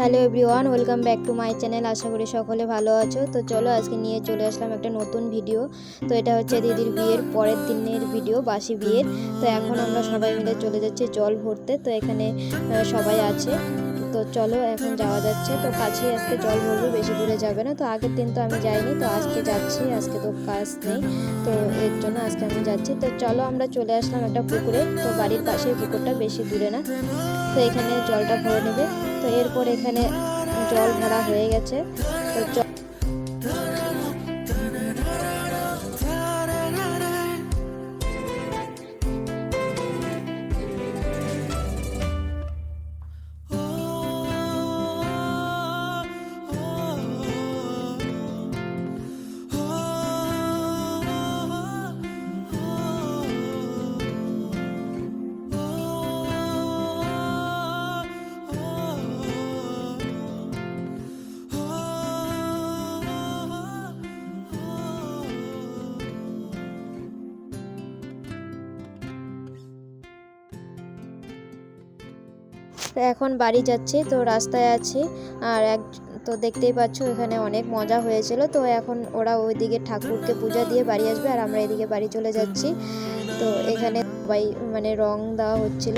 Hello everyone welcome back to my channel আশা করি সকলে ভালো আছো। তো চলো আজকে নিয়ে চলে আসলাম একটা নতুন ভিডিও তো এটা হচ্ছে দিদির বিয়ের পরের দিনের ভিডিও বাসি বিয়ের। তো এখন আমরা সবাই মিলে চলে যাচ্ছি জল ভরতে। তো এখানে সবাই আছে। তো চলো, এখন যাওয়া যাচ্ছে। তো কাছেই আজকে জল ভরবো, বেশি দূরে যাবে না। তো আগের দিন তো আমি যাইনি, তো আজকে যাচ্ছি, আজকে তো কাজ নেই। তো এর জন্য আজকে আমি যাচ্ছি। তো চলো, আমরা চলে আসলাম একটা পুকুরে। তো বাড়ির পাশে পুকুরটা, বেশি দূরে না। তো এখানে জলটা ভরে নেবে। তো এরপর এখানে জল ভরা হয়ে গেছে। তো তো এখন বাড়ি যাচ্ছি, তো রাস্তায় আছি। আর এক, তো দেখতেই পাচ্ছ এখানে অনেক মজা হয়েছিল। তো এখন ওরা ওইদিকে ঠাকুরকে পূজা দিয়ে বাড়ি আসবে আর আমরা এদিকে বাড়ি চলে যাচ্ছি। তো এখানে সবাই মানে রং দেওয়া হচ্ছিল।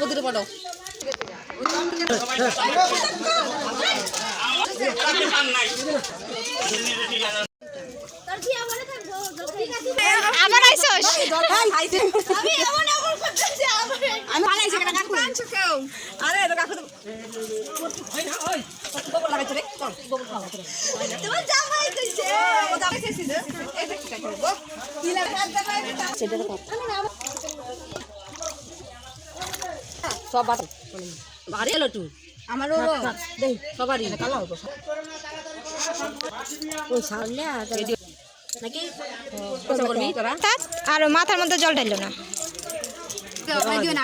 যদি আবার আইসস? আমি এমন এমন করতেছি আবার আমি পালাইছি কেন কাকু। আনছো কেউ? আরে এটা কাকু গোবর লাগাইছে রে গোবর খাওয়া তোমার জামাই কইছে। ও জামাই কইছে এটা কি করব কি লাগা? সেটা সব বাড়ি বাড়ি এলো তুই? আমারও দেখ সবারই কালো হব ওই সামনে নাকি? কত করবি? তোরা আর মাথার মধ্যে জল ঢাইলো না।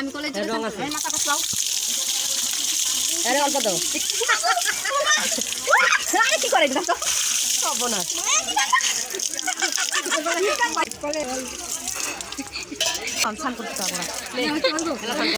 আমি কলেজে রং আছে। মাথা কসলাও আরে অল্প দাও কি করে? দেখো সব করতে পারব না।